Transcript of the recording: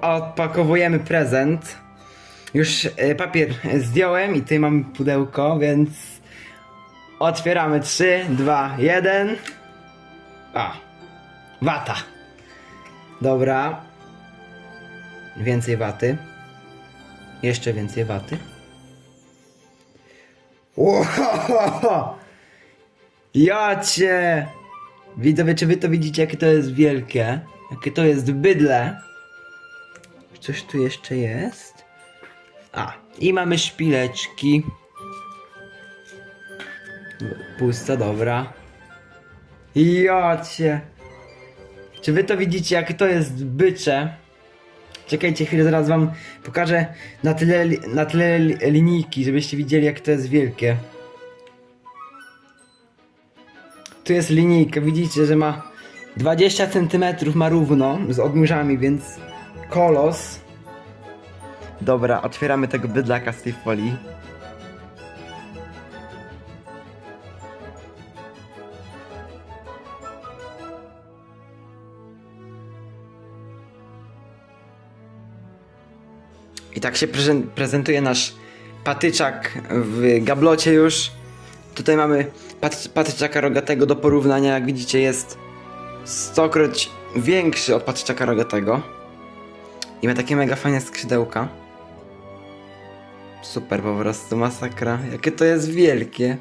odpakowujemy prezent. Już e, papier zdjąłem i tutaj mamy pudełko, więc otwieramy 3, 2, 1. A, wata. Dobra. Więcej waty. Jeszcze więcej waty. Łohohoho! Ja cię! Widzowie, czy wy to widzicie, jakie to jest wielkie? Jakie to jest bydle? Coś tu jeszcze jest? A, i mamy szpileczki. Pusta, dobra. Ja cię! Czy wy to widzicie, jakie to jest bycze? Czekajcie chwilę, zaraz wam pokażę na tyle, na tyle li- linijki, żebyście widzieli, jak to jest wielkie. Tu jest linijka, widzicie, że ma 20 cm ma równo z odnóżami, więc kolos. Dobra, otwieramy tego bydlaka z tej folii. I tak się prezen- prezentuje nasz patyczak w gablocie już. Tutaj mamy pat- patyczaka rogatego do porównania, jak widzicie jest stokroć większy od patyczaka rogatego. I ma takie mega fajne skrzydełka. Super po prostu, masakra. Jakie to jest wielkie.